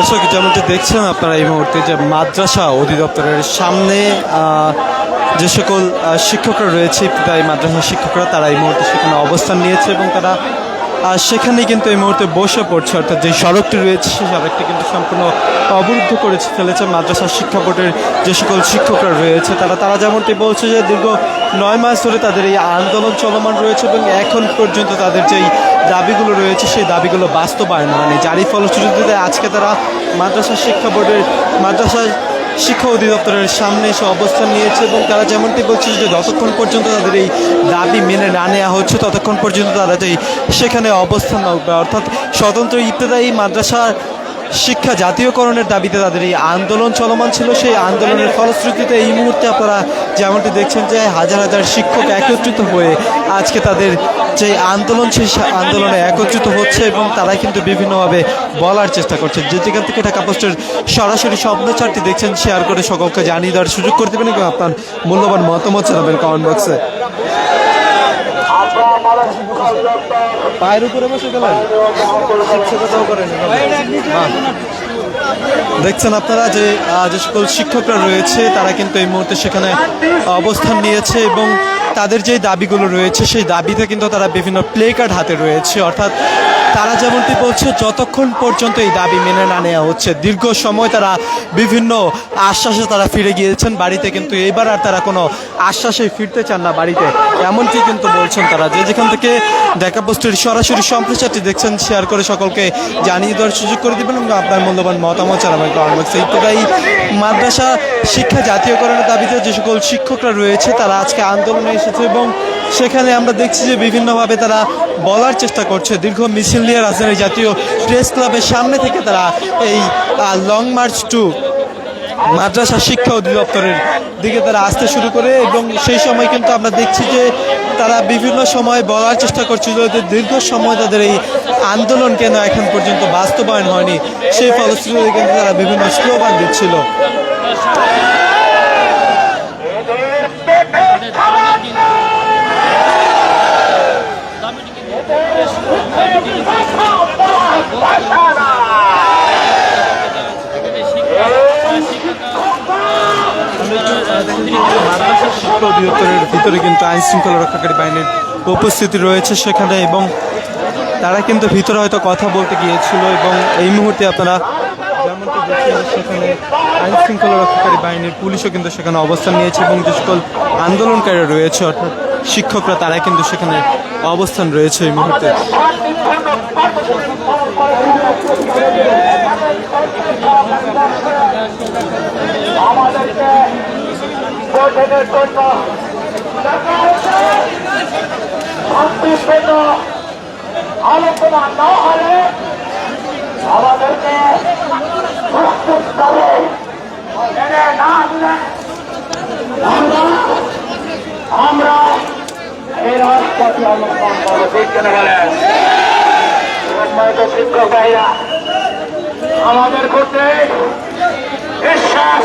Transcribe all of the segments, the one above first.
দর্শক, যেমনটি দেখছেন আপনারা এই মুহূর্তে যে মাদ্রাসা অধিদপ্তরের সামনে যে সকল শিক্ষকরা রয়েছে প্রায় মাদ্রাসা শিক্ষকরা, তারা এই মুহূর্তে সেখানে অবস্থান নিয়েছে এবং তারা আহ, সেখানেই কিন্তু এই মুহূর্তে বসে পড়ছে অর্থাৎ যে সড়কটি রয়েছে সেই সড়কটি কিন্তু সম্পূর্ণ অবরুদ্ধ করে ফেলেছে মাদ্রাসা শিক্ষা বোর্ডের যে সকল শিক্ষকরা রয়েছে তারা তারা যেমনটি বলছে যে দীর্ঘ নয় মাস ধরে তাদের এই আন্দোলন চলমান রয়েছে এবং এখন পর্যন্ত তাদের যেই দাবিগুলো রয়েছে সেই দাবিগুলো বাস্তবায়ন হয়নি। যারই ফলশ্রুতিতে আজকে তারা মাদ্রাসা শিক্ষা বোর্ডের মাদ্রাসা শিক্ষা অধিদপ্তরের সামনে এসে অবস্থান নিয়েছে এবং তারা যেমনটি বলছে যে যতক্ষণ পর্যন্ত তাদের এই দাবি মেনে না নেওয়া হচ্ছে, ততক্ষণ পর্যন্ত তারা যে সেখানে অবস্থান অর্থাৎ স্বতন্ত্র ইত্যাদি মাদ্রাসা শিক্ষা জাতীয়করণের দাবিতে তাদের এই আন্দোলন চলমান ছিল। সেই আন্দোলনের ফলশ্রুতিতে এই মুহূর্তে আপনারা যেমনটি দেখছেন যে হাজার হাজার শিক্ষক একত্রিত হয়ে আজকে তাদের যে আন্দোলন সেই আন্দোলনে একত্রিত হচ্ছে এবং তারা কিন্তু বিভিন্নভাবে বলার চেষ্টা করছে। যে যেখান থেকে ঢাকা পোস্টের সরাসরি স্বপ্নচারটি দেখছেন শেয়ার করে সকলকে জানিয়ে দেওয়ার সুযোগ করে দেবেন এবং আপনার মূল্যবান মতামত জানাবেন কমেন্ট বক্সে দেখছেন আপনারা যে যে সকল শিক্ষকরা রয়েছে, তারা কিন্তু এই মুহূর্তে সেখানে অবস্থান নিয়েছে এবং তাদের যে দাবিগুলো রয়েছে সেই দাবিতে কিন্তু তারা বিভিন্ন প্লে কার্ড হাতে রয়েছে। অর্থাৎ তারা যেমনটি বলছে, যতক্ষণ পর্যন্ত এই দাবি মেনে না নেওয়া হচ্ছে, দীর্ঘ সময় তারা বিভিন্ন আশ্বাসে তারা ফিরে গিয়েছেন বাড়িতে, কিন্তু এবার আর তারা কোনো আশ্বাসে ফিরতে চান না বাড়িতে। এমনটি কিন্তু বলছেন তারা। যে যেখান থেকে দেখা পোস্টের সরাসরি সম্প্রচারটি দেখছেন, শেয়ার করে সকলকে জানিয়ে দেওয়ার সুযোগ করে দেবেন এবং আপনার মূল্যবান মতামত জানাবেন কর্মক্সে ইত্যাদি মাদ্রাসা শিক্ষা জাতীয়করণের দাবিতে যে সকল শিক্ষকরা রয়েছে, তারা আজকে আন্দোলনে এসেছে এবং সেখানে আমরা দেখছি যে বিভিন্নভাবে তারা বলার চেষ্টা করছে। দীর্ঘ মিছিল নিয়ে রাজধানী জাতীয় প্রেস ক্লাবের সামনে থেকে তারা এই লং মার্চ টু মাদ্রাসা শিক্ষা অধিদপ্তরের দিকে তারা আসতে শুরু করে এবং সেই সময় কিন্তু আমরা দেখছি যে তারা বিভিন্ন সময় বলার চেষ্টা করছিল যে দীর্ঘ সময় তাদের এই আন্দোলন কেন এখন পর্যন্ত বাস্তবায়ন হয়নি। সেই ফলশ্রুতিতে কিন্তু তারা বিভিন্ন স্লোগান দিচ্ছিল। অধিদপ্তরের ভিতরে কিন্তু আইন শৃঙ্খলা রক্ষাকারী বাহিনীর উপস্থিতি রয়েছে সেখানে এবং তারা কিন্তু ভিতরে হয়তো কথা বলতে গিয়েছিল এবং এই মুহূর্তে আপনারা দেখছেন, সেখানে আইন শৃঙ্খলা রক্ষাকারী বাহিনীর পুলিশও কিন্তু সেখানে অবস্থান নিয়েছে এবং যে সকল আন্দোলনকারীরা রয়েছে, অর্থাৎ শিক্ষকরা তারা কিন্তু সেখানে অবস্থান রয়েছে এই মুহূর্তে। আমাদেরকে গঠনের জন্য শান্তির জন্য আলোচনা না হলে আমাদেরকে প্রস্তুতভাবে মেনে না দিলে আমরা এই রাজপথে অবস্থান করব ঠিক কেন শিক্ষক ভাইরা আমাদের করতে বিশ্বাস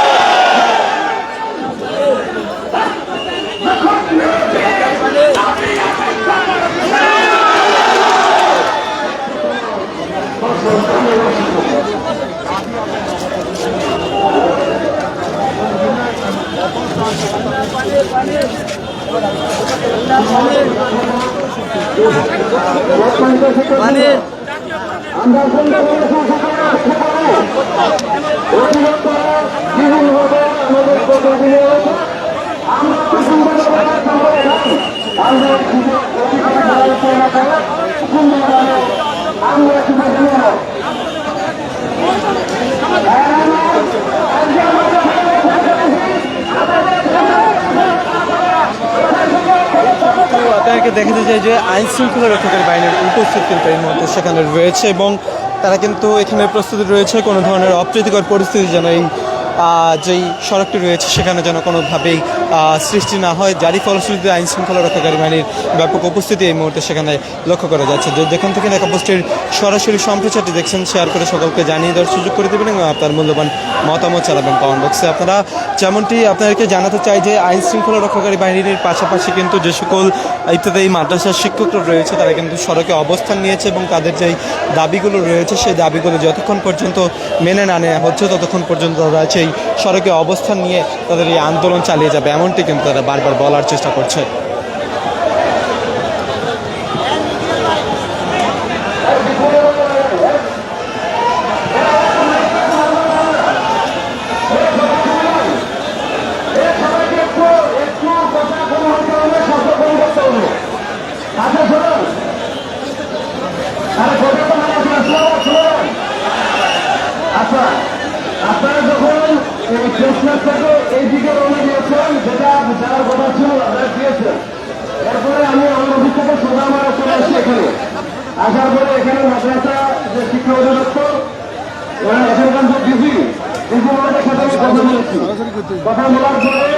দেখাতে চাই যে আইন শৃঙ্খলা রক্ষাকারী বাহিনীর উপস্থিত কিন্তু এই মুহূর্তে সেখানে রয়েছে এবং তারা কিন্তু এখানে প্রস্তুতি রয়েছে কোনো ধরনের অপ্রীতিকর পরিস্থিতি যেন এই যেই সড়কটি রয়েছে, সেখানে যেন কোনোভাবেই সৃষ্টি না হয়। যারই ফলশ্রুতিতে আইন শৃঙ্খলা রক্ষাকারী বাহিনীর ব্যাপক উপস্থিতি এই মুহূর্তে সেখানে লক্ষ্য করা যাচ্ছে। যেখান থেকে দেখা পোস্টের সরাসরি সম্প্রচারটি দেখছেন, শেয়ার করে সকলকে জানিয়ে দেওয়ার সুযোগ করে দেবেন এবং আপনার মূল্যবান মতামত চালাবেন কমেন্ট বক্সে আপনারা যেমনটি আপনাদেরকে জানাতে চাই যে, আইন শৃঙ্খলা রক্ষাকারী বাহিনীর পাশাপাশি কিন্তু যে সকল ইত্যাদি মাদ্রাসার শিক্ষকরা রয়েছে, তারা কিন্তু সড়কে অবস্থান নিয়েছে এবং তাদের যেই দাবিগুলো রয়েছে, সেই দাবিগুলো যতক্ষণ পর্যন্ত মেনে না নেওয়া হচ্ছে, ততক্ষণ পর্যন্ত তারা সেই সড়কে অবস্থান নিয়ে তাদের এই আন্দোলন চালিয়ে যাবে, এমনটি কিন্তু তারা বারবার বলার চেষ্টা করছে। আচ্ছা আপনারা যখন এই ক্রিসমাস এই দিকে রওনা দিয়েছেন, যেটা যাওয়ার কথা ছিল আপনারা দিয়েছেন এরপরে আমি আমার অফিস থেকে সোজা আমার চলে আসছি এখানে আসার পরে এখানে মাদ্রাসা যে শিক্ষা অধিদপ্তর ওরা এখানকার যে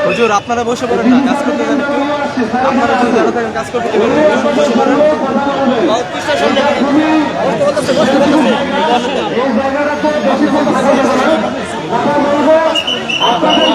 হুজুর আপনারা বসে পড়েন না কাজ করতে দেন একটু। আপনারা যদি জানা থাকেন কাজ করতে দেবেন একটু বসে পড়েন। এই জায়গাটাতে বেশি দিন থাকা যাবে না। কথা বলব, আপনাদের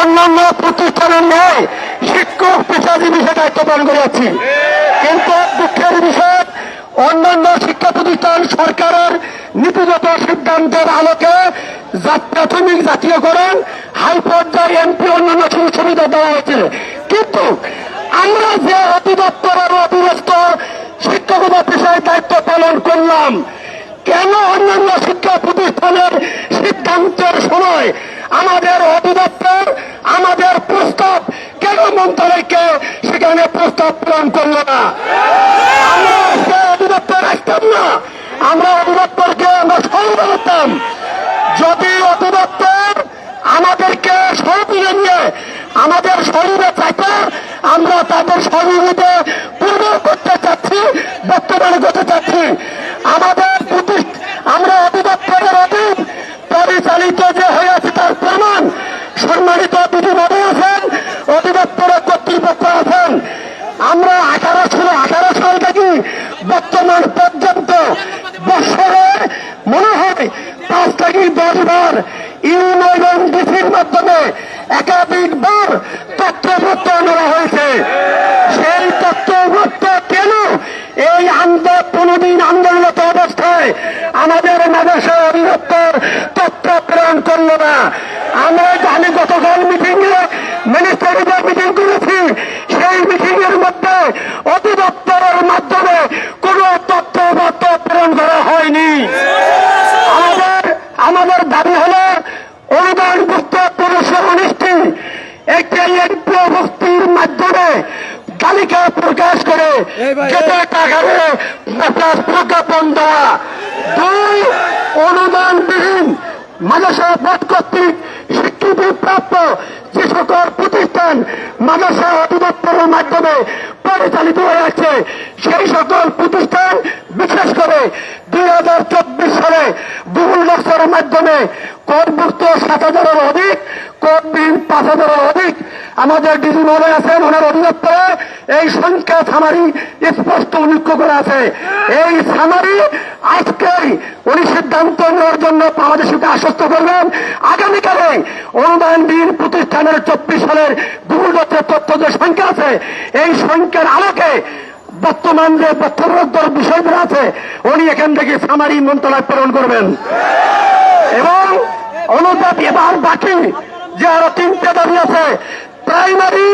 অন্যান্য প্রতিষ্ঠানের নয় শিক্ষক, পেশাজীবী হিসেবে দায়িত্ব পালন করে যাচ্ছি। কিন্তু দুঃখের বিষয়, অন্যান্য শিক্ষা প্রতিষ্ঠান সরকারের নীতিগত সিদ্ধান্তের আলোকে প্রাথমিক জাতীয়করণ, হাই পর্যায়ে এমপি অন্যান্য সুবিধা দেওয়া হয়েছে। কিন্তু আমরা যে অধিদপ্তরের অধীনস্থ শিক্ষকতা পেশায় দায়িত্ব পালন করলাম কেন অন্যান্য শিক্ষা প্রতিষ্ঠানের সিদ্ধান্তের সময় আমাদের অধিদপ্তর, আমাদের প্রস্তাব কেন মন্ত্রণালয়কে সেখানে প্রস্তাব প্রেরণ করল না? আমরা অধিদপ্তর আসতাম না। আমরা অধিদপ্তরকে আমরা সহযোগিতা করতাম। যদি অধিদপ্তর আমাদেরকে সহযোগিতা নিয়ে, আমাদের শরীরে থাকে আমরা তাদের শরীরে পূর্ণ করতে চাচ্ছি, বর্তমানে করতে চাচ্ছি। আমাদের আমরা অধিদপ্তরের অধীন পরিচালিত যে হয়ে আছে তার প্রমাণ, সম্মানিত বিধি মনে আছেন, অধিদপ্তরের কর্তৃপক্ষ আছেন। আমরা আঠারো ষোলো আঠারো সাল থেকে বর্তমান পর্যন্ত বছরে মনে হয় পাঁচ থেকে দশ বার ইউনো ডিসির মাধ্যমে একাধিকবার তথ্যপত্র নেওয়া হয়েছে সেই তথ্যপত্র কেন এই আন্দোলন কোনদিন আন্দোলনত অবস্থায় আমাদের মাদ্রাসা অধিদপ্তর তথ্য প্রেরণ করল না আমরা আমি গতকাল মিটিং এ মিনিস্টারিদের মিটিং করেছি সেই মিটিং এর মধ্যে অধিদপ্তরের মাধ্যমে কোন তথ্যপত্র প্রেরণ করা হয়নি আমাদের আমাদের দাবি হলো অনুদান পুস্তক পুরস্কার অনিষ্টি একটি এমপিও বস্তির মাধ্যমে তালিকা প্রকাশ করে যেতে টাকারে প্রজ্ঞাপন দেওয়া দুই অনুদানবিহীন মাদ্রাসা বোর্ড কর্তৃক স্বীকৃতি প্রাপ্ত যে সকল প্রতিষ্ঠান মাদ্রাসা অধিদপ্তরের মাধ্যমে পরিচালিত হয়ে আছে সেই সকল প্রতিষ্ঠান বিশেষ করে দুই হাজার চব্বিশ সালে গুগল বক্সের মাধ্যমে করমুক্ত সাত হাজারের অধিক করবিন পাঁচ হাজারের অধিক আমাদের ডিজি মহলে আছেন ওনার অধিদপ্তরে এই সংখ্যা সামারি স্পষ্ট উল্লেখ করে আছে। এই সামারি আজকেই উনি সিদ্ধান্ত নেওয়ার জন্য বাংলাদেশকে আশ্বস্ত করবেন। আগামীকালে অনুদানবিহীন প্রতিষ্ঠানের চব্বিশ সালের গুগল তথ্য যে সংখ্যা আছে, এই সংখ্যার আলোকে বর্তমান যে তথ্যবদ্ধ বিষয়গুলো আছে, উনি এখান থেকে সামারি মন্ত্রণালয় প্রেরণ করবেন। এবং অনুপাত এবার বাকি, যে আরও তিনটে দাবি আছে, প্রাইমারি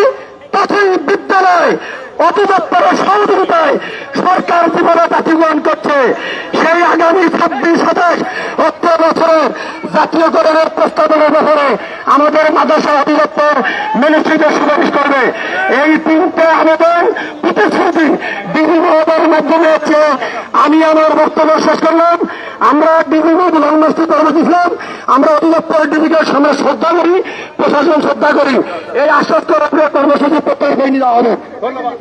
প্রাথমিক বিদ্যালয়। অধিদপ্তরের সহযোগিতায় সরকার জীবনে জাতিগ্রহণ করছে। সেই আগামী ছাব্বিশ সাতাশ অর্থ বছরের জাতীয়করণের প্রস্তাবনের ব্যাপারে আমাদের মাদ্রাসা অধিদপ্তর মিনিস্ট্রিতে সুপারিশ করবে। এই তিনটে আবেদন প্রতিশ্রুতি মহোদয়ের মাধ্যমে হচ্ছে আমি আমার বক্তব্য শেষ করলাম। আমরা ডিবি মহোদয় করেছিলাম। আমরা অধিদপ্তর ডিবিকে সামনে শ্রদ্ধা করি, প্রশাসন শ্রদ্ধা করি। এই আশ্বস্ত রাখলে কর্মসূচি প্রত্যেক নিয়ে দেওয়া হবে। এতবার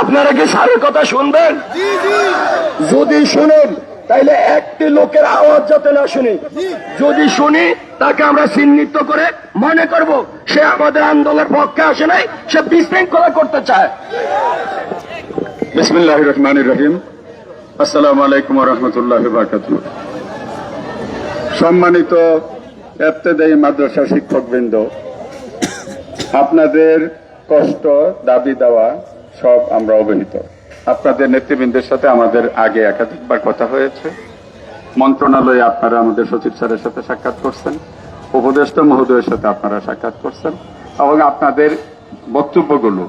আপনারা কি স্যারের কথা শুনবেন? যদি শুনেন তাইলে একটি লোকের আওয়াজ যাতে না শুনি। যদি শুনি তাকে আমরা চিহ্নিত করে মনে করব সে আমাদের আন্দোলনের পক্ষে আসে নাই সে বিশৃঙ্খলা করতে চায়। বিসমিল্লাহ রহমান রহিম। আসসালামু আলাইকুম রহমতুল্লাহ সম্মানিত এফতেদায়ী মাদ্রাসা শিক্ষকবৃন্দ আপনাদের কষ্ট দাবি দেওয়া সব আমরা অবহিত আপনাদের নেতৃবৃন্দের সাথে আমাদের আগে একাধিকবার কথা হয়েছে। মন্ত্রণালয়ে আপনারা আমাদের সচিব স্যারের সাথে সাক্ষাৎ করছেন। উপদেষ্টা মহোদয়ের সাথে আপনারা সাক্ষাৎ করছেন। এবং আপনাদের বক্তব্যগুলো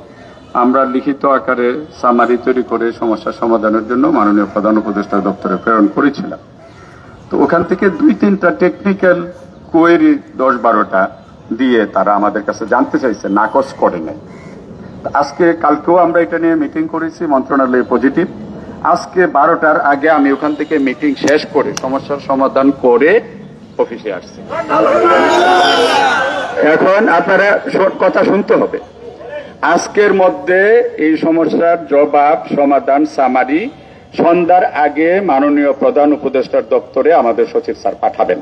আমরা লিখিত আকারে সামারি তৈরি করে সমস্যার সমাধানের জন্য মাননীয় প্রধান উপদেষ্টা দপ্তরে প্রেরণ করেছিলাম। তো ওখান থেকে দুই তিনটা টেকনিক্যাল কোয়েরি দশ বারোটা দিয়ে তারা আমাদের কাছে জানতে চাইছে, নাকচ করে তো আজকে কালকেও আমরা এটা নিয়ে মিটিং করেছি, মন্ত্রণালয়ে পজিটিভ আজকে বারোটার আগে আমি ওখান থেকে মিটিং শেষ করে সমস্যার সমাধান করে অফিসে আসছি। এখন আপনারা কথা শুনতে হবে। আজকের মধ্যে এই সমস্যার জবাব, সমাধান সামারি সন্ধ্যার আগে মাননীয় প্রধান উপদেষ্টার দপ্তরে আমাদের সচিব স্যার পাঠাবেন।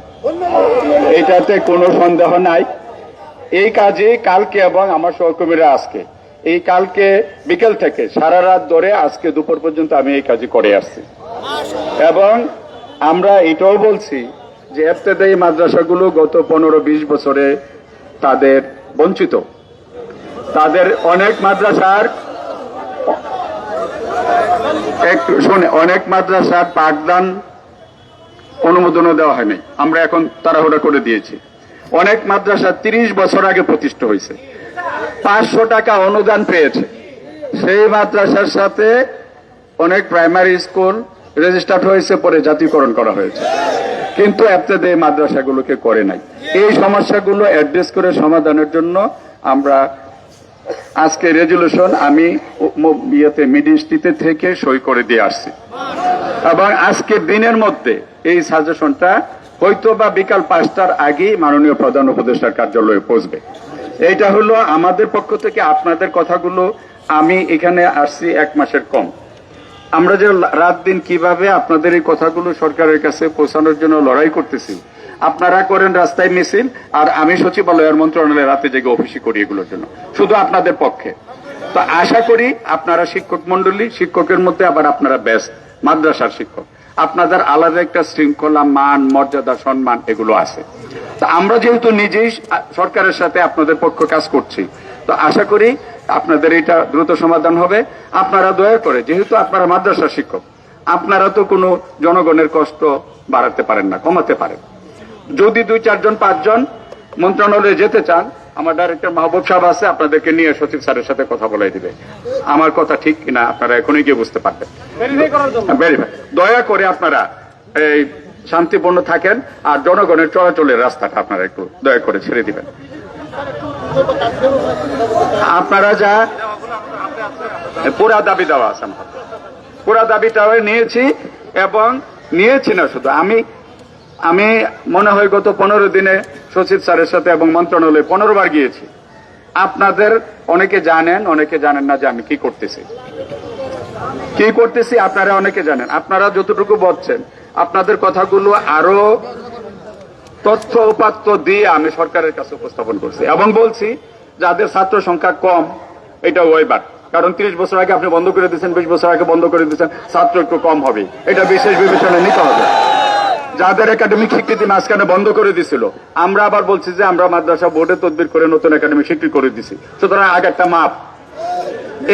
এটাতে কোনো সন্দেহ নাই। এই কাজে কালকে এবং আমার সহকর্মীরা আজকে এই কালকে বিকেল থেকে সারা রাত ধরে আজকে দুপুর পর্যন্ত আমি এই কাজে করে আসছি। এবং আমরা এটাও বলছি যে এফতেদায়ী মাদ্রাসাগুলো গত পনেরো বিশ বছরে তাদের বঞ্চিত। তাদের অনেক মাদ্রাসার একটু শুনে, অনেক মাদ্রাসার পাঠদান অনুমোদনও দেওয়া হয়নি। আমরা এখন তাড়াহুড়া করে দিয়েছি। অনেক মাদ্রাসা তিরিশ বছর আগে প্রতিষ্ঠা হয়েছে। পাঁচশো টাকা অনুদান পেয়েছে। সেই মাদ্রাসার সাথে অনেক প্রাইমারি স্কুল রেজিস্টার্ড হয়েছে পরে জাতীয়করণ করা হয়েছে। কিন্তু এই মাদ্রাসাগুলোকে করে নাই। এই সমস্যাগুলো অ্যাড্রেস করে সমাধানের জন্য আমরা আজকে রেজলিউশন আমি ইয়েতে মিনিস্ট্রিতে থেকে সই করে দিয়ে আসছি। এবং আজকে দিনের মধ্যে এই সাজেশনটা হয়তো বা বিকাল পাঁচটার আগেই মাননীয় প্রধান উপদেষ্টার কার্যালয়ে পৌঁছবে। এইটা হলো আমাদের পক্ষ থেকে আপনাদের কথাগুলো আমি এখানে আসছি এক মাসের কম। আমরা যে রাত দিন কীভাবে আপনাদের এই কথাগুলো সরকারের কাছে পৌঁছানোর জন্য লড়াই করতেছি, আপনারা করেন রাস্তায় মিছিল, আর আমি সচিবালয়ের মন্ত্রণালয়ে রাতে জেগে অফিসে করি এগুলোর জন্য। শুধু আপনাদের পক্ষে। তো আশা করি আপনারা শিক্ষক মন্ডলী শিক্ষকের মধ্যে আবার আপনারা ব্যস্ত, মাদ্রাসার শিক্ষক। আপনাদের আলাদা একটা শৃঙ্খলা, মান, মর্যাদা, সম্মান, এগুলো আছে। তা আমরা যেহেতু নিজেই সরকারের সাথে আপনাদের পক্ষ কাজ করছি, তো আশা করি আপনাদের এটা দ্রুত সমাধান হবে। আপনারা দয়া করে, যেহেতু আপনারা মাদ্রাসা শিক্ষক, আপনারা তো কোনো জনগণের কষ্ট বাড়াতে পারেন না, কমাতে পারেন। যদি দুই, চারজন, পাঁচজন মন্ত্রণালয়ে যেতে চান আমার ডাইরেক্টর মাহবুব সাহেব আছে আপনাদেরকে নিয়ে সচিব স্যারের সাথে কথা বলাই দিবে। আমার কথা ঠিক কিনা আপনারা এখনই গিয়ে বুঝতে পারবেন। করার দয়া করে আপনারা এই শান্তিপূর্ণ থাকেন আর জনগণের চলাচলের রাস্তাটা আপনারা একটু দয়া করে ছেড়ে দিবেন। আপনারা যা পুরা দাবি দেওয়া আছে আমার। পুরা দাবিটাও নিয়েছি এবং নিয়েছি না শুধু। আমি আমি মনে হয় গত পনেরো দিনে সচিব স্যারের সাথে এবং মন্ত্রণালয়ে পনেরো বার গিয়েছি। আপনাদের অনেকে জানেন অনেকে জানেন না যে আমি কি করতেছি। কি করতেছি আপনারা অনেকে জানেন। আপনারা যতটুকু বলছেন, আপনাদের কথাগুলো আরও তথ্য উপাত্ত দিয়ে আমি সরকারের কাছে উপস্থাপন করছি এবং বলছি, যাদের ছাত্র সংখ্যা কম, এটা ওয়েবার কারণ তিরিশ বছর আগে আপনি বন্ধ করে দিচ্ছেন বিশ বছর আগে বন্ধ করে দিচ্ছেন ছাত্র একটু কম হবে। এটা বিশেষ বিবেচনায় নিতে হবে। যাদের একাডেমিক স্বীকৃতি মাঝখানে বন্ধ করে দিছিল, আমরা আবার বলছি যে আমরা মাদ্রাসা বোর্ডে তদবির করে নতুন একাডেমিক স্বীকৃতি করে দিছি। সুতরাং আগে একটা মাপ।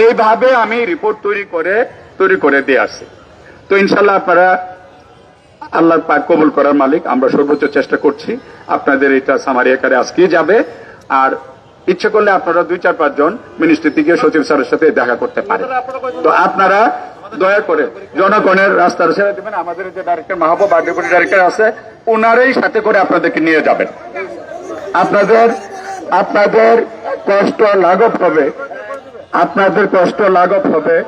এইভাবে আমি রিপোর্ট তৈরি করে তৈরি করে দিয়ে আসছি। তো ইনশাল্লাহ আপনারা আল্লাহ পাক কবুল করার মালিক, আমরা সর্বোচ্চ চেষ্টা করছি। আপনাদের এটা সামারি আকারে আজকেই যাবে। আর ইচ্ছে করলে আপনারা দুই চার পাঁচ জন মিনিস্ট্রি থেকে সচিব স্যারের সাথে দেখা করতে পারেন। তো আপনারা দয়া করে জনগণের রাস্তা ছেড়ে দেবেন। আমাদের যে ডাইরেক্টর মাহবুব ডেপুটি ডাইরেক্টর আছে ওনারই সাথে করে আপনাদেরকে নিয়ে যাবেন। আপনাদের আপনাদের কষ্ট লাঘব হবে। আপনাদের কষ্ট লাঘব হবে।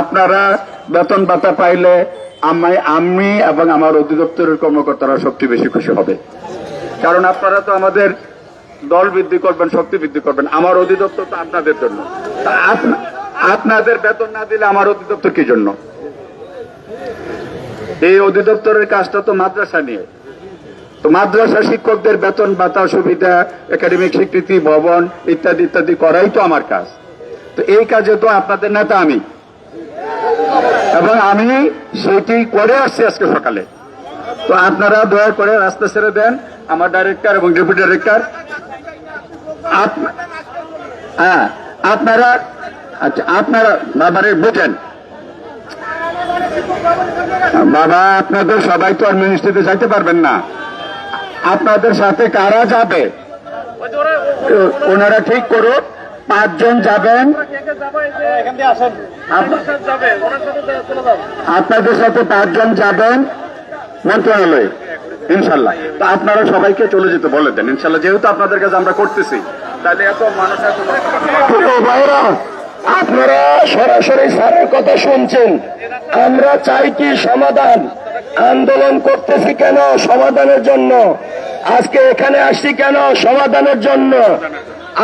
আপনারা বেতন ভাতা পাইলে আমি আমি এবং আমার অধিদপ্তরের কর্মকর্তারা সবচেয়ে বেশি খুশি হবে। কারণ আপনারা তো আমাদের দল বৃদ্ধি করবেন, শক্তি বৃদ্ধি করবেন। আমার অধিদপ্তর তো আপনাদের জন্য। তা আপনাদের বেতন না দিলে আমার অধিদপ্তর কি জন্য? এই অধিদপ্তরের কাজটা তো মাদ্রাসা নিয়ে। তো মাদ্রাসা শিক্ষকদের বেতন ভাতা সুবিধা, একাডেমিক স্বীকৃতি, ভবন ইত্যাদি ইত্যাদি করাই তো আমার কাজ। তো এই কাজে তো আপনাদের নেতা আমি। এবং আমি সেটি করে আসছি আজকে সকালে। তো আপনারা দয়া করে রাস্তা ছেড়ে দেন, আমার ডাইরেক্টর এবং ডেপুটি ডাইরেক্টর হ্যাঁ আপনারা আচ্ছা আপনারা বাবারে বুঝেন। বাবা, আপনাদের সবাই তো আর মিনিস্ট্রিতে যাইতে পারবেন না। আপনাদের সাথে কারা যাবে? ওনারা ঠিক করুন পাঁচজন যাবেন। আপনাদের সাথে পাঁচজন যাবেন মন্ত্রণালয়ে, ইনশাল্লাহ। তো আপনারা সবাইকে চলে যেতে বলে দেন। ইনশাল্লাহ, যেহেতু আপনাদের কাছে আমরা করতেছি, তাহলে এত মানুষ আপনারা সরাসরি স্যারের কথা শুনছেন। আমরা চাই কি সমাধান। আন্দোলন করতেছি কেন সমাধানের জন্য? আজকে এখানে আসছি কেন সমাধানের জন্য?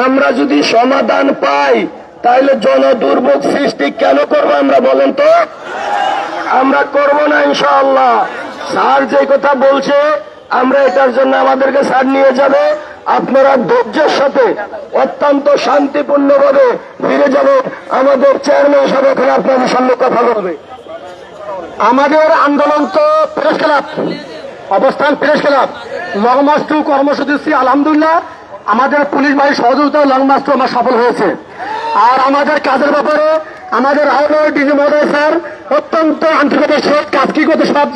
আমরা যদি সমাধান পাই তাহলে জন দুর্ভোগ সৃষ্টি কেন করব আমরা বলেন তো? আমরা করব না ইনশাআল্লাহ। স্যার যে কথা বলছে, আমরা এটার জন্য আমাদেরকে স্যার নিয়ে যাবে। আপনারা ধৈর্যের সাথে অত্যন্ত শান্তিপূর্ণভাবে ফিরে যাবেন। আমাদের চেয়ারম্যান সাহেব এখন আপনাদের সামনে কথা বলবে। আমাদের আন্দোলন তো প্রেস ক্লাব অবস্থান press club long march to কর্মসূচি আলহামদুলিল্লাহ, আমাদের পুলিশ বাহিনীর সহযোগিতায় লং আমার সফল হয়েছে। আর আমাদের কাজের ব্যাপারে আমাদের আহ্বায়ক ডিজি মহোদয় স্যার অত্যন্ত আন্তরিকতার সহিত কাজ কি করতে সব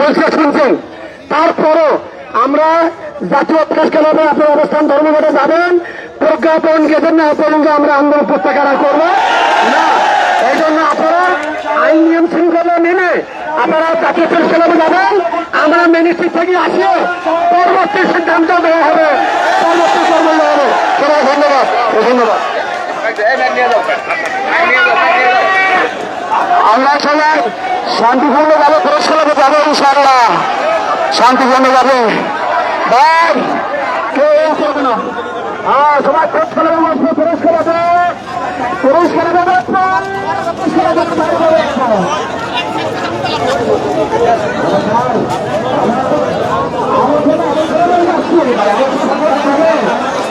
বলছে, শুনছেন। তারপরও আমরা জাতীয় প্রেস ক্লাবে আপনার অবস্থান ধর্মঘটে যাবেন। প্রজ্ঞাপন গেছেন না পর্যন্ত আমরা আন্দোলন প্রত্যাহার করব? না, এই জন্য আপনারা আইন নিয়ম শৃঙ্খলা মেনে আপনারা জাতীয় প্রেস ক্লাবে যাবেন। আমরা মিনিস্ট্রি থেকে আসিও। পরবর্তী সিদ্ধান্ত দেওয়া হবে। পরবর্তী কর্ম দেওয়া হবে। সবাই ধন্যবাদ। ধন্যবাদ। আমরা সবাই শান্তিপূর্ণভাবে ক্লাবে যাব ইনশাআল্লাহ। শান্তিপূর্ণভাবে। বাম কেউ করবে না। আর সবাই প্রবেশ করে দেবে প্রবেশ করে দেবে। প্রবেশ করে দেবে প্রবেশ করে দেবে আমার আমার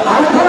আমার